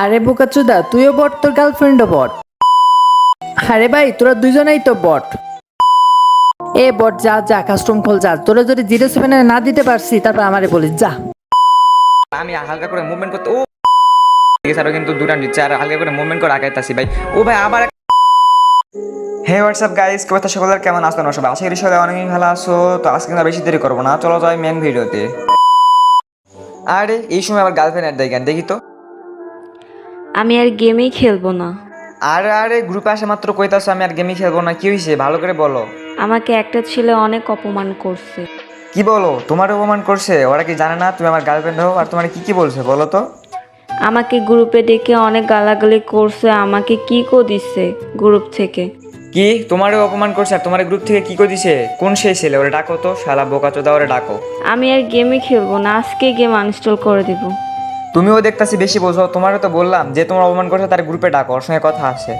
আরে বোকাচুদা তুইও বট তোর গার্লফ্রেন্ডও বট। আরে ভাই তোরা দুজনেই তো বট। এ বট যা যা কাস্টম খোল যা। তোরা যদি জিরো সেভেনে না দিতে পারছি তারপর আমারে বলিস যা। আমি হালকা করে মুভমেন্ট করতে ও এছাড়াও কিন্তু দুটা নিচ্ছে আর হালকা করে মুভমেন্ট করে আগাইতাছি ভাই। ও ভাই আবার হে হোয়াটসঅ্যাপ গাইস কথা সকলের কেমন আসতো না সবাই আশা করি সবাই অনেক ভালো আছো। তো আজকে কিন্তু আর বেশি দেরি করব না। চলো যাই মেন ভিডিওতে আরে এই সময় আবার গার্লফ্রেন্ড অ্যাড দেয় দেখি তো। আমি আর গেমেই খেলব না। আরে আরে গ্রুপে আসে মাত্র কইতাছো আমি আর গেমই খেলব না। কি হয়েছে ভালো করে বলো। আমাকে একটা ছেলে অনেক অপমান করছে। কি বলো? তোমার অপমান করছে? ওরা কি জানে না? তুমি আমার গার্লফ্রেন্ড হও। আর তোমার কি কি বলছে? বলো তো। আমাকে গ্রুপে ডেকে অনেক গালাগালি করছে। আমাকে কি কো দিচ্ছে গ্রুপ থেকে? কি? তোমারও অপমান করছে? আর তোমার গ্রুপ থেকে কি কো দিছে? কোন সেই ছেলে? ওরে ডাকো তো। শালা বোকা চোদা ওরে ডাকো। আমি আর গেমই খেলব না। আজকে গেম আনইনস্টল করে দিব। তুমিও দেখতাছি বেশি বোঝো তোমারও তো বললাম যে তোমার অপমান করছে তার গ্রুপে ডাকো ওর সঙ্গে কথা আছে।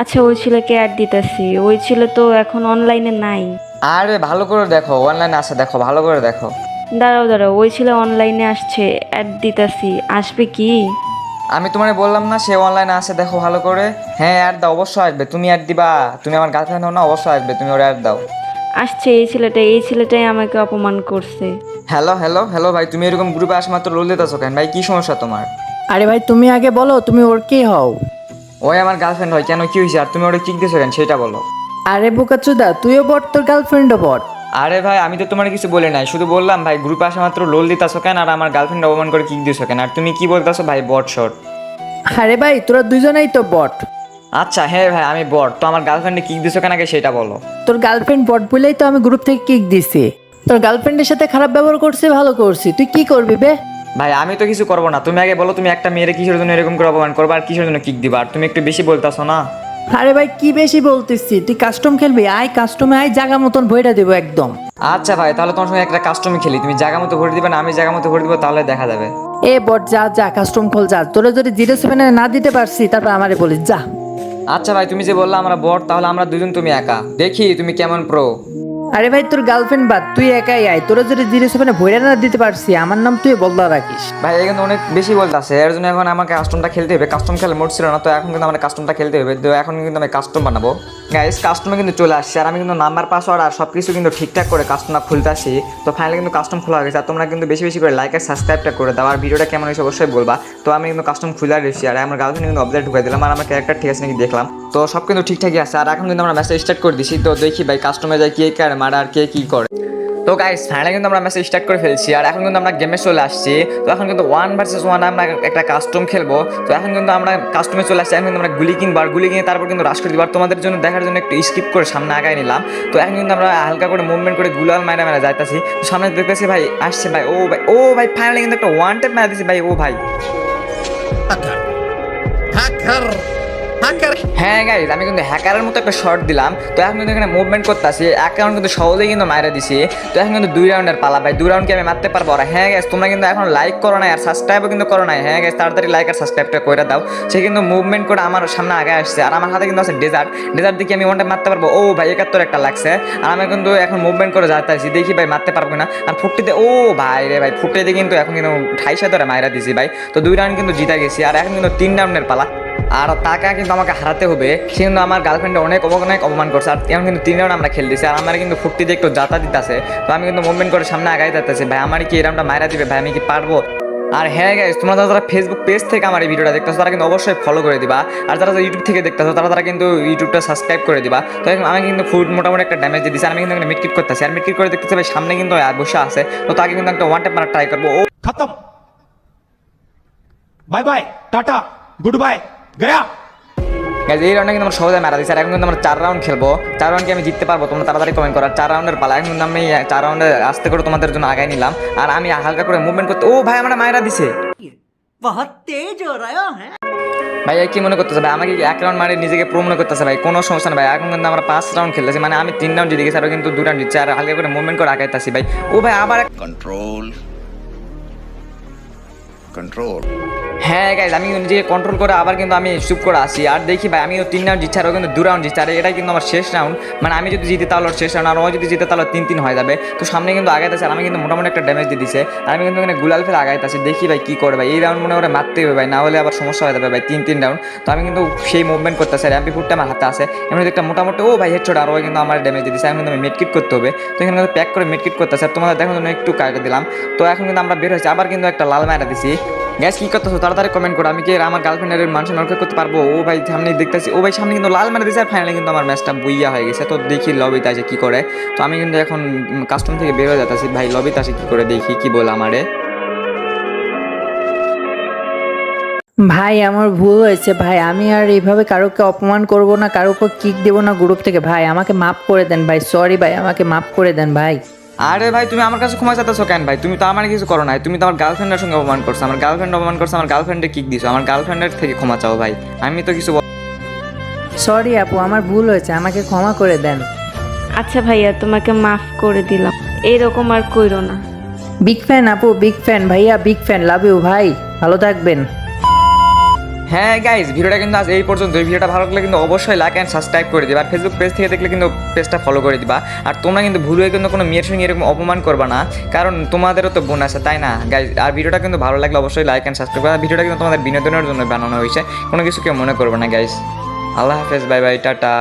আচ্ছা ওই ছেলেকে অ্যাড দিতেছি ওই ছেলে তো এখন অনলাইনে নাই। আরে ভালো করে দেখো অনলাইনে আসে দেখো ভালো করে দেখো। দাঁড়াও দাঁড়াও ওই ছেলে অনলাইনে আসছে অ্যাড দিতেছি আসবে কি? আমি তোমার বললাম না সে অনলাইনে আসে দেখো ভালো করে। হ্যাঁ অ্যাড দাও অবশ্যই আসবে তুমি অ্যাড দিবা। তুমি আমার গার্লফ্রেন্ড হও না অবশ্যই আসবে তুমি ওর অ্যাড দাও। আসছে এই ছেলেটা এই ছেলেটাই আমাকে অপমান করছে। হ্যালো হ্যালো হ্যালো ভাই তুমি এরকম গ্রুপে আসে মাত্র রোল দিতেছো কেন? ভাই কি সমস্যা তোমার? আরে ভাই তুমি আগে বলো তুমি ওর কে হও? ওই আমার গার্লফ্রেন্ড হয় কেন কি হয়েছে? আর তুমি ওটা কিক দিছো কেন? সেটা বলো। আরে বোকাচুদা তুইও বট তোর গার্লফ্রেন্ডও বট। আরে ভাই আমি তো তোমার কিছু বলি নাই। শুধু বললাম ভাই গ্রুপে আসা মাত্র লোল দিতাছো কেন? আর আমার গার্লফ্রেন্ড অপমান করে কিক দিছো কেন? আর তুমি কি বলতাছো? ভাই বট শট আরে ভাই তোরা দুজনেই তো বট। আচ্ছা হ্যাঁ ভাই আমি বট। তো আমার গার্লফ্রেন্ডে কিক দিছো কেন আগে সেটা বলো। তোর গার্লফ্রেন্ড বট বলেই তো আমি গ্রুপ থেকে কিক দিছি। তোর গার্লফ্রেন্ডের সাথে খারাপ ব্যবহার করছি ভালো করছি। তুই কি করবি বে? ভাই আমি তো কিছু করব না। তুমি আগে বলো তুমি একটা মেয়েরে কিসের জন্য এরকম করে অপমান করবে আর কিসের জন্য কিক দিবা? আর তুমি একটু বেশি বলতাছো না? আরে ভাই কি বেশি বলতেছি? তুই কাস্টম খেলবি? আয় কাস্টমে আয় জায়গা মতন ভইটা দেবো একদম। আচ্ছা ভাই তাহলে তোমার সঙ্গে একটা কাস্টমে খেলি। তুমি জায়গা মতো ভরে দিবে না আমি জায়গা মতো ভরে দিব তাহলে দেখা যাবে। এ বট যা যা কাস্টম খোল যা। তোরা যদি জিরো সেভেনে না দিতে পারছি তারপর আমারে বলিস যা। আচ্ছা ভাই, তুমি যে বললা আমরা বট তাহলে আমরা দুজন তুমি একা। দেখি তুমি কেমন প্রো আরে ভাই, তোর গার্লফ্রেন্ড বাদ, তুই একাই আয়। তোরা যদি জিরো সেভেনে ভইরা না দিতে পারছি, আমার নাম তুই বলদা রাখিস। ভাই এখানে অনেক বেশি বলতেছে এর জন্য এখন আমাকে কাস্টমটা খেলতে হবে। কাস্টম খেলে মোট ছিল না, তো এখন কিন্তু আমার কাস্টমটা খেলতে হবে। তো এখন কিন্তু আমি কাস্টম বানাবো। গাইস কাস্টমে কিন্তু চলে আসছে, আর আমি কিন্তু নাম্বার পাসওয়ার্ড আর সব কিছু কিন্তু ঠিকঠাক করে কাস্টমটা খুলতে আসি তো ফাইনালি কিন্তু কাস্টম খোলা গেছে, আর তোমরা কিন্তু বেশি বেশি করে লাইক আর সাবস্ক্রাইবটা করে দাও। আর ভিডিওটা কেমন হয়েছে অবশ্যই বলবা। তো আমি কিন্তু কাস্টম খুলে রেখেছি আর আমার গার্লফ্রেন্ড কিন্তু অবজার্ভ ঢুকে দিলাম, আর আমার ক্যারেক্টার ঠিক আছে নাকি দেখলাম। তো সব কিন্তু ঠিকঠাকই আছে। আর এখন কিন্তু আমরা মেসেজ স্টার্ট করে দিছি। তো দেখি ভাই কাস্টমে যায় কে কার মারা আর কে কি করে। তো গাইস ফাইনালি কিন্তু আমরা ম্যাচে স্টার্ট করে ফেলছি। আর এখন কিন্তু আমরা গেমে চলে আসছি। তো এখন কিন্তু ওয়ান ভার্সেস ওয়ান আমরা একটা কাস্টম খেলব। তো এখন কিন্তু আমরা কাস্টমে চলে আসছি। এখন কিন্তু আমরা গুলি কিনবো। আর গুলি কিনে তারপর কিন্তু রাশ করে দিব। আর তোমাদের জন্য দেখার জন্য একটু স্কিপ করে সামনে আগায় নিলাম। তো এখন কিন্তু আমরা হালকা করে মুভমেন্ট করে গুলাল মারা মারা যাইতাছি। তো সামনে দেখতেছি ভাই, আসছে ভাই। ও ভাই ও ভাই ফাইনালি কিন্তু একটা ওয়ান টেপ মারা দিছি ভাই। ও ভাই। হ্যাঁ গাইজ আমি কিন্তু হ্যাকারের মতো একটা শর্ট দিলাম। তো এখন কিন্তু এখানে মুভমেন্ট করতেছি। এক রাউন্ড কিন্তু সহজেই কিন্তু মারা দিছি। তো এখন কিন্তু দুই রাউন্ডের পালা, ভাই। দুই রাউন্ড কি আমি মারতে পারব। আর হ্যাঁ গাইজ তোমরা কিন্তু এখন লাইক করো না আর সাবস্ক্রাইবও কিন্তু করো না হ্যাঁ গাইজ তাড়াতাড়ি লাইক আর সাবস্ক্রাইবটা করে দাও। সে কিন্তু মুভমেন্ট করে আমার সামনে আগে আসছে। আর আমার হাতে কিন্তু আছে ডেজার্ট ডেজার্ট দিকে আমি ওয়ানটা মারতে পারব। ও, ভাই, একাত্তর একটা লাগছে। আর আমি কিন্তু এখন মুভমেন্ট করে যাইতেছি। দেখি, ভাই, মারতে পারব না আর ফুটিতে ও, ভাই রে, ভাই ফুটিতে কিন্তু এখন কিন্তু ঠাইসা ধরে মাইরা দিছি, ভাই। তো দুই রাউন্ড কিন্তু জিতা গেছি। আর এখন কিন্তু তিন রাউন্ডের পালা। আর তাকে কিন্তু আমাকে হারাতে হবে। সে কিন্তু আমার গার্লফ্রেন্ডে অনেক অনেক অপমান করছে। আর এখন কিন্তু তিনজন আমরা খেলতেছি। আর আমার কিন্তু ফুর্তিতে একটু যাতা দিতেছে। তো আমি কিন্তু মুভমেন্ট করে সামনে আগাই যাতেছি ভাই, আমার কি এরামটা মায়েরা দিবে? ভাই, আমি কি পারব? আর হ্যাঁ গাইজ তোমরা যারা ফেসবুক পেজ থেকে আমার এই ভিডিওটা দেখতেছো, তারা কিন্তু অবশ্যই ফলো করে দিবা। আর যারা ইউটিউব থেকে দেখতেছো, তারা তারা কিন্তু ইউটিউবটা সাবস্ক্রাইব করে দিবা। তো আমি কিন্তু ফুড মোটামুটি একটা ড্যামেজ দিয়ে দিচ্ছি আমি কিন্তু মিটকিট করতেছি। আর মিটকিট করে দেখতেছি, ভাই, সামনে কিন্তু বসে আছে। তো তাকে কিন্তু একটা ওয়ান টাইম ট্রাই করব। ও খতম। Bye bye tata good bye गया গাইজ এই রাউন্ডে কিন্তু আমরা সহজে মারা দিচ্ছি আর এখন কিন্তু আমরা চার রাউন্ড খেলব। চার রাউন্ড কি আমি জিততে পারব? তোমরা তাড়াতাড়ি কমেন্ট করো। চার রাউন্ডের পালা। এখন কিন্তু আমি চার রাউন্ডে আস্তে করে তোমাদের জন্য আগাই নিলাম। আর আমি হালকা করে মুভমেন্ট করতে ও ভাই আমার মায়েরা দিছে। ভাই কি মনে করতেছে ভাই? আমাকে এক রাউন্ড মারে নিজেকে প্রো মনে করতেছে ভাই? কোনো সমস্যা নেই ভাই। এখন কিন্তু আমরা পাঁচ রাউন্ড খেলতেছি। মানে আমি তিন রাউন্ড জিতে গেছি আর কিন্তু দু রাউন্ড জিতছে। আর হালকা করে মুভমেন্ট করে আগাইতেছি ভাই। ও ভাই আবার control. Control. হ্যাঁ গাইজ আমি নিজেকে কন্ট্রোল করে আবার কিন্তু আমি চুপ করে আসি আর দেখি ভাই, আমিও তিন রাউন্ড জিতছি আর ও কিন্তু দু রাউন্ড জিতছে, আর এটাই কিন্তু আমার শেষ রাউন্ড মানে আমি যদি জিতে তাহলে শেষ রাউন্ড আর ও যদি জিতে তাহলে তিন তিন হয়ে যাবে। তো সামনে কিন্তু আগাইতেছে, আর আমি কিন্তু মোটামুটি একটা ড্যামেজ দিয়ে দিছে। আর আমি কিন্তু এখানে গুলাল ফেলে আগাইতেছি, দেখি ভাই কী করে ভাই। এই রাউন্ড মনে করে মারতে হবে ভাই, না হলে আবার সমস্যা হয়ে যাবে ভাই, তিন তিন রাউন্ড তো আমি কিন্তু সেই মুভমেন্ট করতেছি, আর এমপি ফুটটা আমার হাতে আছে। এমনি একটা মোটামুটি, ও ভাই হেডশট আর ও কিন্তু আমার ড্যামেজ দিয়ে দিছে। এখন কিন্তু আমি মেডকিট করতে হবে। তো এখানে কিন্তু প্যাক করে মেডকিট করতেছে, আর তোমাদের জন্য একটু কাটে দিলাম। তো এখন কিন্তু আমরা বের হয়েছি, আবার কিন্তু একটা লাল মারা দিছি। গ্যাস কি করতেছো? তাড়াতাড়ি কমেন্ট করো। আমি কি আমার গার্লফ্রেন্ডের মানুষ নরকে করতে পারব? ও ভাই সামনে দেখতেছি, ও ভাই সামনে কিন্তু লাল মারা দিয়েছে ফাইনালি কিন্তু আমার ম্যাচটা বুইয়া হয়ে গেছে। তো দেখি লবিতে আছে কি করে। তো আমি কিন্তু এখন কাস্টম থেকে বের হয়ে যাচ্ছি ভাই লবিতে আসে কি করে দেখি, কি বল আমারে? ভাই, আমার ভুল হয়েছে, ভাই। আমি আর এইভাবে কারোকে অপমান করব না, কারোকে কিক দেবো না গ্রুপ থেকে। ভাই, আমাকে মাফ করে দেন, ভাই। সরি ভাই, আমাকে মাফ করে দেন, ভাই। আরে ভাই তুমি আমার কাছে ক্ষমা চাইতেছো কেন ভাই? তুমি তো আমার কিছু করো নাই। তুমি তো আমার গার্লফ্রেন্ডের সঙ্গে অপমান করছ। আমার গার্লফ্রেন্ড অপমান করছ আমার গার্লফ্রেন্ডে কিক দিছো। আমার গার্লফ্রেন্ডের থেকে ক্ষমা চাও ভাই। আমি তো কিছু বল- সরি আপু আমার ভুল হয়েছে। আমাকে ক্ষমা করে দেন। আচ্ছা ভাইয়া তোমাকে মাফ করে দিলাম। এরকম আর কইরো না। বিগ ফ্যান আপু বিগ ফ্যান ভাইয়া বিগ ফ্যান লাভ ইউ ভাই। ভালো থাকবেন। হ্যাঁ গাইজ ভিডিওটা কিন্তু আজ এই পর্যন্ত। এই ভিডিওটা ভালো লাগলে কিন্তু অবশ্যই লাইক অ্যান্ড সাবস্ক্রাইব করে দিবা। আর ফেসবুক পেজ থেকে দেখলে কিন্তু পেজটা ফলো করে দিবা। আর তোমরা কিন্তু ভুল হয়ে কিন্তু কোনো মেয়ের সঙ্গে এরকম অপমান করবা না। কারণ তোমাদেরও তো বোন আছে, তাই না? গাইজ আর ভিডিওটা কিন্তু ভালো লাগলে অবশ্যই লাইক অ্যান্ড সাবস্ক্রাইব করা ভিডিওটা কিন্তু তোমাদের বিনোদনের জন্য বানানো হয়েছে। কোনো কিছু কেউ মনে করবে না গাইজ আল্লাহ হাফেজ বাই বাই টাটা।